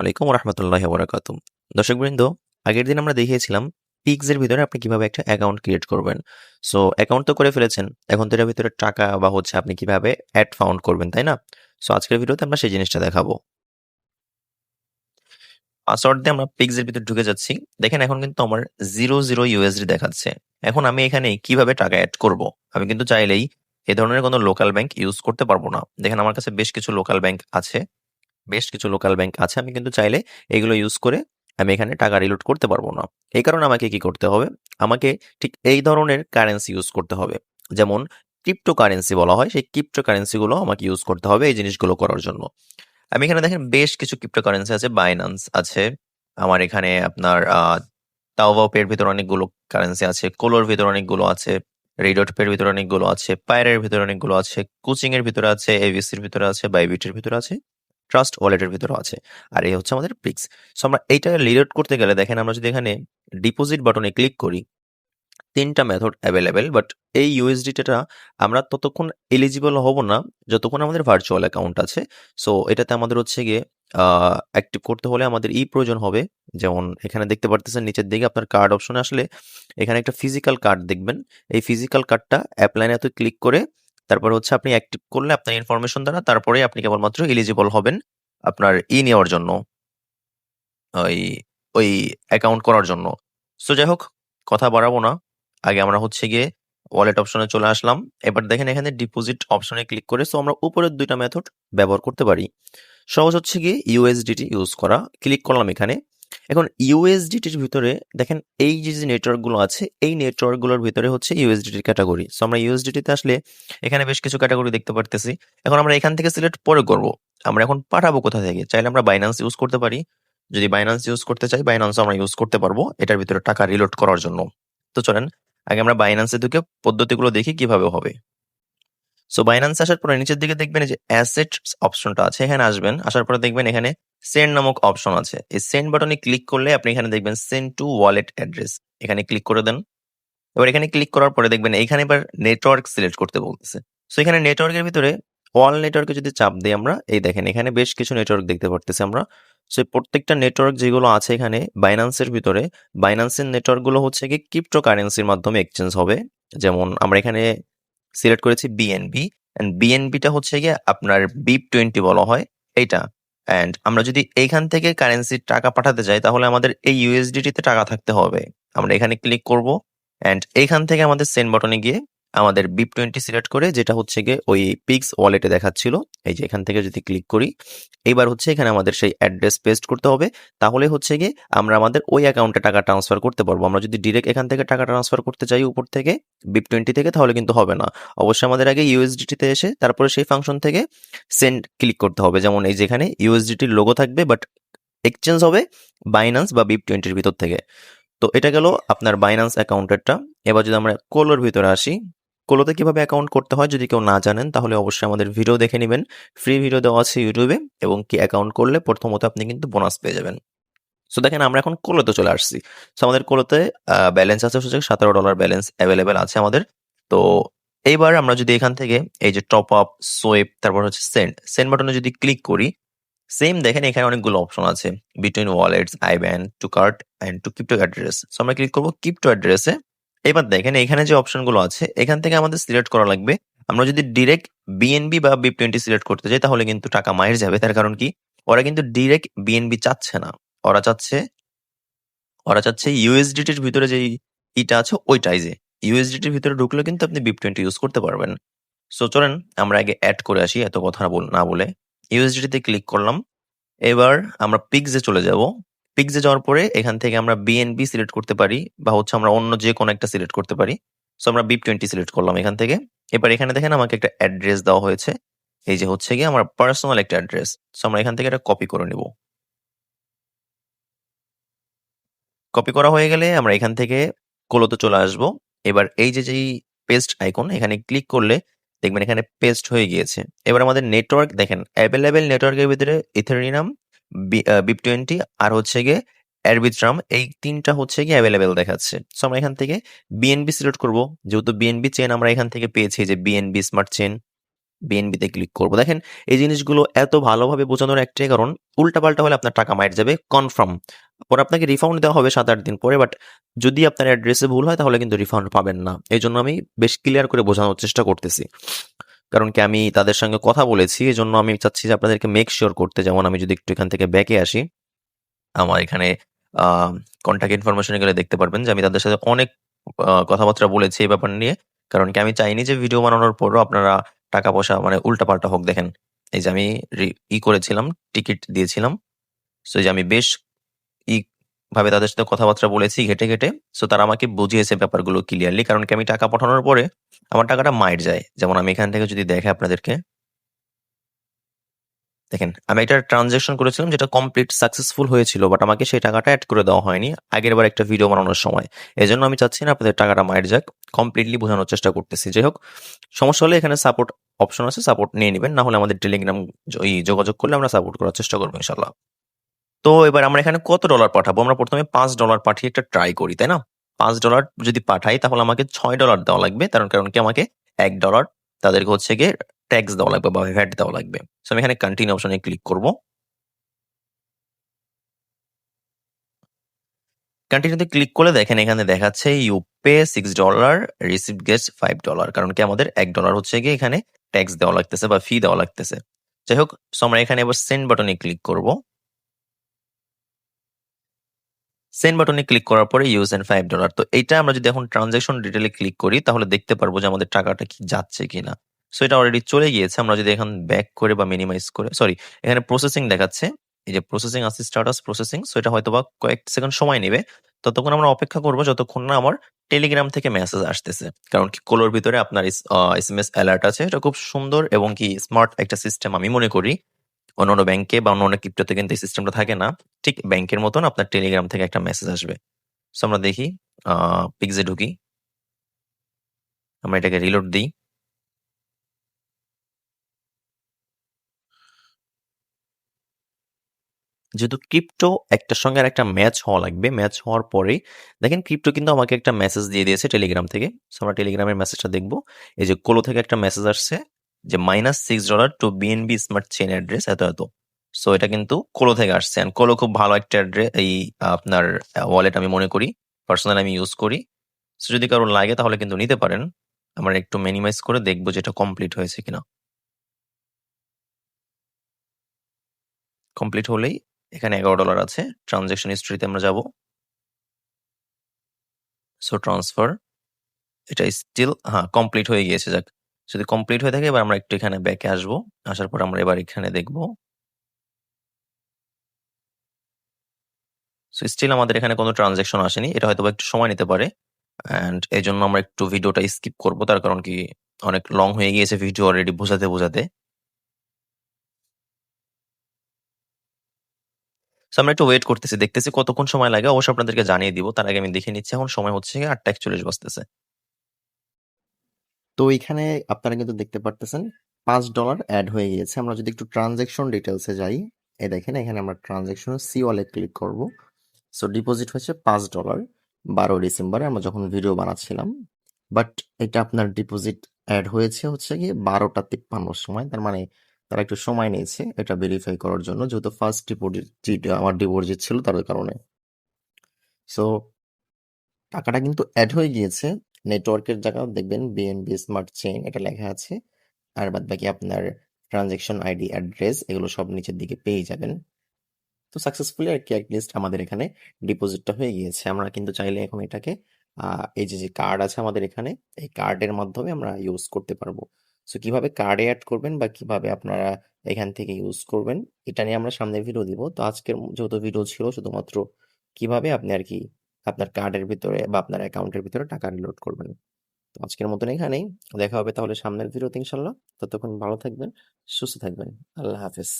আলাইকুম রহমতুল্লাহ বরাকাতু দর্শকবৃন্দ আগের দিন আমরা দেখিয়েছিলাম পিক্স এর ভিতরে আপনি কীভাবে একটা অ্যাকাউন্ট ক্রিয়েট করবেন। সো অ্যাকাউন্ট তো করে ফেলেছেন, এখন তো এটার ভিতরে টাকা বা হচ্ছে আপনি কীভাবে অ্যাড ফাউন্ড করবেন, তাই না? সো আজকের ভিডিওতে আমরা সেই জিনিসটা দেখাবো। পাসওয়ার্ড দিয়ে আমরা পিক্স এর ভিতরে ঢুকে যাচ্ছি। দেখেন, এখন কিন্তু আমার জিরো জিরো ইউএসডি দেখাচ্ছে। এখন আমি এখানে কীভাবে টাকা অ্যাড করব? আমি কিন্তু চাইলেই এ ধরনের কোনো লোকাল ব্যাংক ইউজ করতে পারব না। দেখেন, আমার কাছে বেশ কিছু লোকাল ব্যাংক আছে। বেশ কিছু লোকাল ব্যাংক আছে, আমি কিন্তু চাইলে এগুলো ইউজ করে আমি এখানে টাকা রিলোড করতে পারব না। এই কারণে আমাকে কি করতে হবে? আমাকে ঠিক এই ধরনের কারেন্সি ইউজ করতে হবে। যেমন ক্রিপ্টো কারেন্সি বলা হয়, সেই ক্রিপ্টো কারেন্সিগুলো আমাকে ইউজ করতে হবে এই জিনিসগুলো করার জন্য। আমি এখানে দেখেন বেশ কিছু ক্রিপ্টো কারেন্সি আছে বাইন্যান্স আছে, আমার এখানে আপনার তাওভাও পের ভিতরে অনেকগুলো কারেন্সি আছে কোলোর ভিতরে অনেকগুলো আছে রেডট পের ভিতরে অনেকগুলো আছে পায়ারের ভিতরে অনেকগুলো আছে কোচিং এর ভিতরে আছে এভিসির ভিতরে আছে বাইবিটের ভিতরে আছে। ট্রাস্ট ওয়ালেটের ভিতরেও আছে। আর এই হচ্ছে আমাদের পিক্স সো আমরা এইটা লিলোড করতে গেলে দেখেন আমরা যদি এখানে ডিপোজিট বাটনে ক্লিক করি, তিনটা মেথড অ্যাভেলেবেল বাট এই ইউএসডিটা আমরা ততক্ষণ এলিজিবল হব না, যতক্ষণ আমাদের ভার্চুয়াল অ্যাকাউন্ট আছে। সো এটাতে আমাদের হচ্ছে গিয়ে অ্যাক্টিভ করতে হলে আমাদের ই প্রয়োজন হবে। যেমন এখানে দেখতে পারতেছেন নিচের দিকে আপনার কার্ড অপশনে আসলে এখানে একটা ফিজিক্যাল কার্ড দেখবেন। এই ফিজিক্যাল কার্ডটা অ্যাপ্লাইনে এত ক্লিক করে তারপর হচ্ছে আপনি অ্যাক্টিভ করলে আপনার ইনফরমেশন দ্বারা তারপরে আপনি কেবলমাত্র এলিজিবল হবেন আপনার ই নেওয়ার জন্য। ওই ওই অ্যাকাউন্ট করার জন্য। সো যাই হোক কথা বাড়াবো না। আগে আমরা হচ্ছে গিয়ে ওয়ালেট অপশনে চলে আসলাম। এবার দেখেন এখানে ডিপোজিট অপশনে ক্লিক করে সো আমরা উপরের দুইটা মেথড ব্যবহার করতে পারি। সহজ হচ্ছে গিয়ে ইউএসডিটি ইউজ করা। ক্লিক করলাম এখানে। এখন ইউএসডিটির ভিতরে দেখেন এই যে যে নেটওয়ার্কগুলো আছে, এই নেটওয়ার্কগুলোর ভিতরে হচ্ছে ইউএসডিটির ক্যাটাগরি সো আমরা ইউএসডিটিতে আসলে এখানে বেশ কিছু ক্যাটাগরি দেখতে পারতেছি। এখন আমরা এখান থেকে সিলেক্ট পরে করব। আমরা এখন পাঠাবো কোথা থেকে? চাইলে আমরা বাইন্যান্স ইউজ করতে পারি। যদি বাইন্যান্স ইউজ করতে চাই বাইন্যান্স আমরা ইউজ করতে পারব এটার ভিতরে টাকা রিলোড করার জন্য। তো চলেন, আগে আমরা বাইন্যান্সে ঢুকে পদ্ধতিগুলো দেখি কীভাবে হবে। সো বাইন্যান্স আসার পরে নিচের দিকে দেখবেন যে অ্যাসেট অপশনটা আছে, এখানে আসবেন। আসার পরে দেখবেন এখানে সেন্ড নামক অপশন আছে। এই সেন্ড বাটনে ক্লিক করলে আপনি এখানে দেখবেন সেন্ড টু ওয়ালেট অ্যাড্রেস এখানে ক্লিক করে দেন। এবার এখানে ক্লিক করার পরে দেখবেন এখানে এবার নেটওয়ার্ক সিলেক্ট করতে বলতেছে। সো এখানে নেটওয়ার্কের ভিতরে অল নেটওয়ার্কে যদি চাপ দিই আমরা, এই দেখেন এখানে বেশ কিছু নেটওয়ার্ক দেখতে পারতেছি আমরা। সো প্রত্যেকটা নেটওয়ার্ক যেগুলো আছে এখানে বাইন্যান্সের ভিতরে বাইন্যান্সের নেটওয়ার্কগুলো হচ্ছে কি ক্রিপ্টো কারেন্সির মাধ্যমে এক্সচেঞ্জ হবে। যেমন আমরা এখানে সিলেক্ট করেছি বিএনবি অ্যান্ড বিএনবিটা হচ্ছে গিয়ে আপনার বিপ টোয়েন্টি বলা হয়। এইটা। অ্যান্ড আমরা যদি এইখান থেকে কারেন্সির টাকা পাঠাতে চাই তাহলে আমাদের এই ইউএসডিটিতে টাকা থাকতে হবে। আমরা এখানে ক্লিক করব অ্যান্ড এইখান থেকে আমাদের সেন্ড বটনে গিয়ে আমাদের বিপ টোয়েন্টি সিলেক্ট করে, যেটা হচ্ছে গিয়ে ওই পিক্স ওয়ালেটে দেখাচ্ছিল। এই যে এখান থেকে যদি ক্লিক করি, এইবার হচ্ছে এখানে আমাদের সেই অ্যাড্রেস পেস্ট করতে হবে। তাহলে হচ্ছে গিয়ে আমরা আমাদের ওই অ্যাকাউন্টে টাকা ট্রান্সফার করতে পারব। আমরা যদি ডিরেক্ট এখান থেকে টাকা ট্রান্সফার করতে চাই উপর থেকে বিপ টোয়েন্টি থেকে, তাহলে কিন্তু হবে না। অবশ্যই আমাদের আগে ইউএসডিটিতে এসে, তারপরে সেই ফাংশন থেকে সেন্ড ক্লিক করতে হবে। যেমন এই যেখানে ইউএসডিটির লোগো থাকবে বাট এক্সচেঞ্জ হবে বাইন্যান্স বা বিপ টোয়েন্টির ভিতর থেকে। তো এটা গেল আপনার বাইন্যান্স অ্যাকাউন্টেরটা এবার যদি আমরা কোলোর ভিতরে আসি কোলোতে কীভাবে অ্যাকাউন্ট করতে হয় যদি কেউ না জানেন, তাহলে অবশ্যই আমাদের ভিডিও দেখে নেবেন। ফ্রি ভিডিও দেওয়া আছে ইউটিউবে এবং কি অ্যাকাউন্ট করলে প্রথমত আপনি কিন্তু বোনাস পেয়ে যাবেন। সো দেখেন আমরা এখন কোলোতে চলে আসছি। সো আমাদের কোলোতে ব্যালেন্স আছে হচ্ছে সতেরো ডলার ব্যালেন্স অ্যাভেলেবেল আছে আমাদের। তো এইবার আমরা যদি এখান থেকে এই যে টপ আপ সোয়েপ তারপর হচ্ছে সেন্ড সেন্ড বাটনে যদি ক্লিক করি সেম দেখেন এখানে অনেকগুলো অপশন আছে। Between wallets IBAN to card and to crypto address so আমরা ক্লিক করব ক্রিপ্টো অ্যাড্রেসে এবার দেখেন এখানে যে অপশনগুলো আছে, এখান থেকে আমাদের সিলেক্ট করা লাগবে। আমরা যদি ডিরেক্ট বিএনবি বা বি টোয়েন্টি সিলেক্ট করতে চাই, তাহলে কিন্তু টাকা মায়ের যাবে। তার কারণ কি? ওরা কিন্তু ডিরেক্ট বিএনবি চাচ্ছে না। ওরা চাচ্ছে ওরা চাচ্ছে ইউএসডিটির ভিতরে যে ইটা আছে, ওইটাই যে। ইউএসডিটির ভিতরে ঢুকলে কিন্তু আপনি বিপ টোয়েন্টি ইউজ করতে পারবেন। সো চলেন আমরা আগে অ্যাড করে আসি, এত কথা না বলে ইউএসডিটিতে ক্লিক করলাম। এবার আমরা পিক্সে চলে যাব। পিক্সে যাওয়ার পরে এখান থেকে আমরা বিএনবি সিলেক্ট করতে পারি বা হচ্ছে আমরা অন্য যে কোনো একটা সিলেক্ট করতে পারি। সো আমরা বিপ টোয়েন্টি সিলেক্ট করলাম এখান থেকে। এবার এখানে দেখেন আমাকে একটা অ্যাড্রেস দেওয়া হয়েছে। এই যে হচ্ছে গিয়ে আমার পার্সোনাল একটা অ্যাড্রেস সো আমরা এখান থেকে একটা কপি করে নিব। কপি করা হয়ে গেলে আমরা এখান থেকে কোলোতে চলে আসব। এবার এই যে যেই পেস্ট আইকন এখানে ক্লিক করলে দেখবেন এখানে পেস্ট হয়ে গিয়েছে। এবার আমাদের নেটওয়ার্ক দেখেন অ্যাভেলেবেল নেটওয়ার্কের ভিতরে ইথেরিনাম বিপ টোয়েন্টি আর হচ্ছে গিয়ে অ্যারবিট্রাম, এই তিনটা হচ্ছে গিয়ে অ্যাভেলেবেল দেখাচ্ছে। সো আমরা এখান থেকে বিএনবি সিলেক্ট করব। যেহেতু বিএনবি চেন আমরা এখান থেকে পেয়েছি যে বিএনবি স্মার্ট চেন বিএনবিতে ক্লিক করব। দেখেন, এই জিনিসগুলো এত ভালোভাবে বোঝানোর একটাই কারণ, উল্টাপাল্টা হলে আপনার টাকা মাইট যাবে কনফার্ম পরে আপনাকে রিফাউন্ড দেওয়া হবে সাত আট দিন পরে বাট যদি আপনার অ্যাড্রেসে ভুল হয়, তাহলে কিন্তু রিফাউন্ড পাবেন না। এই জন্য আমি বেশ ক্লিয়ার করে বোঝানোর চেষ্টা করতেছি। কারণ কি আমি তাদের সঙ্গে কথা বলেছি এই জন্য আমি চাচ্ছি যে আপনাদেরকে মেক শিওর করতে। যেমন আমি যদি একটু এখান থেকে ব্যাকে আসি, আমার এখানে কন্ট্যাক্ট ইনফরমেশনে গেলে দেখতে পারবেন যে আমি তাদের সাথে অনেক কথাবার্তা বলেছি এই ব্যাপার নিয়ে। কারণ কি আমি চাইনি যে ভিডিও বানানোর পরও আপনারা টাকা পয়সা মানে উল্টাপাল্টা হোক দেখেন। এই যে আমি ই করেছিলাম টিকিট দিয়েছিলাম। সো যে আমি বেশ ভাবে তাদের সাথে কথাবার্তা বলেছি ঘেটে ঘেটে। সো তারা আমাকে বুঝিয়েছে ব্যাপারগুলো ক্লিয়ারলি কারণ কি আমি টাকা পাঠানোর পরে আমার টাকাটা মাইট যায়। যেমন আমি এখান থেকে যদি দেখে আপনাদেরকে। দেখেন, আমি একটা ট্রানজাকশন করেছিলাম যেটা কমপ্লিট সাকসেসফুল হয়েছিল বাট আমাকে সেই টাকাটা অ্যাড করে দেওয়া হয়নি আগের বার একটা ভিডিও বানানোর সময়। এই জন্য আমি চাচ্ছি না আপনাদের টাকাটা মাইট যাক কমপ্লিটলি বোঝানোর চেষ্টা করতেছি। যাই হোক, সমস্যা হলে এখানে সাপোর্ট অপশন আছে সাপোর্ট নিয়ে নেবেন, না হলে আমাদের টেলিগ্রাম যোগাযোগ করলে আমরা সাপোর্ট করার চেষ্টা করব ইনশাল্লাহ তো এবার আমরা এখানে কত ডলার পাঠাবো? আমরা প্রথমে পাঁচ ডলার পাঠিয়ে একটা ট্রাই করি, তাই না? পাঁচ ডলার যদি পাঠাই, তাহলে আমাকে ছয় ডলার দেওয়া লাগবে। কারণ কারণ কি? আমাকে এক ডলার তাদেরকে হচ্ছে গিয়ে ট্যাক্স দেওয়া লাগবে বা ভ্যাট দেওয়া লাগবে। সো আমি এখানে কন্টিনিউ অপশনে ক্লিক করব। কন্টিনিউতে ক্লিক করলে দেখেন এখানে দেখাচ্ছে you pay six dollar receive guest five dollar কারণ কি? আমাদের এক ডলার হচ্ছে গিয়ে এখানে ট্যাক্স দেওয়া লাগতেছে বা ফি দেওয়া লাগতেছে। যাই হোক সো আমরা এখানে এবার সেন্ড বাটনে ক্লিক করব। সেন্ড বাটনে ক্লিক করার পরে ইউজ এন্ড ফাইভ ডলার তো এটা আমরা যদি এখন ট্রানজাকশন ডিটেলে ক্লিক করি, তাহলে দেখতে পারব যে আমাদের টাকাটা কি যাচ্ছে কিনা। সো এটা অলরেডি চলে গিয়েছে। আমরা যদি এখন ব্যাক করে বা মিনিমাইজ করে সরি এখানে প্রসেসিং দেখাচ্ছে। এই যে প্রসেসিং আছে স্টাটাস প্রসেসিং সো এটা হয়তো বা কয়েক সেকেন্ড সময় নেবে। ততক্ষণ আমরা অপেক্ষা করব যতক্ষণ না আমার টেলিগ্রাম থেকে মেসেজ আসতেছে। কারণ কি কোলোর ভিতরে আপনার এস এম এস অ্যালার্ট আছে। এটা খুব সুন্দর এবং কি স্মার্ট একটা সিস্টেম আমি মনে করি। অন্যান্য ব্যাংকে বা অন্যান্য ক্রিপ্টোতে কিন্তু এই সিস্টেমটা থাকে না। ঠিক ব্যাংকের মতন আপনার টেলিগ্রাম থেকে একটা মেসেজ আসবে। সো আমরা দেখি পিক্সে ঢুকি। আমরা এটাকে রিলোড দিই। যেহেতু ক্রিপ্টো একটার সঙ্গে আর একটা ম্যাচ হওয়া লাগবে ম্যাচ হওয়ার পরে দেখেন ক্রিপ্টো কিন্তু আমাকে একটা মেসেজ দিয়ে দিয়েছে টেলিগ্রাম থেকে। সো আমরা টেলিগ্রামের মেসেজটা দেখব। এই যে কোলো থেকে একটা মেসেজ আসছে। যে minus six dollar to BNB smart chain address এত এত। সো এটা কিন্তু কোলো থেকে আসছে। অ্যান্ড কোলো খুব ভালো একটা অ্যাড্রেস এই, আপনার ওয়ালেট আমি মনে করি। পার্সোনাল আমি ইউজ করি। সো যদি কারোর লাগে তাহলে কিন্তু নিতে পারেন। আমরা একটু মিনিমাইজ করে দেখব যেটা কমপ্লিট হয়েছে কিনা। কমপ্লিট হলেই এখানে এগারো ডলার আছে। ট্রানজেকশন হিস্ট্রিতে আমরা যাব। সো ট্রান্সফার এটা স্টিল হ্যাঁ কমপ্লিট হয়ে গিয়েছে, যাক। যদি কমপ্লিট হয়ে থাকে, এবার আমরা একটু এখানে ব্যাকে আসব। আসার পর আমরা এবার এখানে দেখব। সো স্টিল আমাদের এখানে কোনো ট্রানজেকশন আসেনি। এটা হয়তো একটু সময় নিতে পারে। অ্যান্ড এই জন্য আমরা একটু ভিডিওটা স্কিপ করব। তার কারণ কি, অনেক লং হয়ে গিয়েছে ভিডিও অলরেডি বোঝাতে বোঝাতে। সো আমরা একটু ওয়েট করতেছি। দেখতেছি কতক্ষণ সময় লাগে। অবশ্যই আপনাদেরকে জানিয়ে দিব। তার আগে আমি দেখে নিচ্ছি। এখন সময় হচ্ছে আটটা একচল্লিশ বাজতেছে। তো এখানে আপনারা কিন্তু দেখতে পারতেছেন পাঁচ ডলার অ্যাড হয়ে গিয়েছে। আমরা যদি একটু ট্রানজেকশন ডিটেলসে যাই, এই দেখেন, এখানে আমরা ট্রানজেকশন সি ওয়ালে ক্লিক করব। সো ডিপোজিট হয়েছে পাঁচ ডলার বারো ডিসেম্বরে, আমরা যখন ভিডিও বানাচ্ছিলাম। বাট এটা আপনার ডিপোজিট অ্যাড হয়েছে হচ্ছে গিয়ে বারোটা তিপ্পান্নর সময়, তার মানে তারা একটু সময় নিয়েছে এটা ভেরিফাই করার জন্য, যেহেতু ফার্স্ট ডিপোজিট আমার ডিপোজিট ছিল তার কারণে। সো টাকাটা কিন্তু অ্যাড হয়ে গিয়েছে। নেটওয়ার্কের জায়গাও দেখবেন বিএনবি স্মার্ট চেইন এটা লেখা আছে। আর বাদ বাকি আপনার ট্রানজেকশন আইডি অ্যাড্রেস এগুলো সব নিচের দিকে পেয়ে যাবেন। তো সাকসেসফুলি আর কি অ্যাটলিস্ট আমাদের এখানে ডিপোজিটটা হয়ে গিয়েছে। আমরা কিন্তু চাইলে এখন এটাকে এই যে যে কার্ড আছে আমাদের এখানে, এই কার্ডের মাধ্যমে আমরা ইউজ করতে পারব। সো কীভাবে কার্ডে অ্যাড করবেন বা কীভাবে আপনারা এখান থেকে ইউজ করবেন, এটা নিয়ে আমরা সামনে ভিডিও দিব। তো আজকের যেহেতু ভিডিও ছিল, শুধুমাত্র কীভাবে আপনি আর কি আপনার কার্ডের ভিতরে বা আপনার অ্যাকাউন্টের ভিতরে টাকা লোড করবেন। তো আজকের মতন এখানেই। দেখা হবে তাহলে সামনের ভিডিওতে ইনশাল্লাহ। ততক্ষণ ভালো থাকবেন, সুস্থ থাকবেন। আল্লাহ হাফেজ।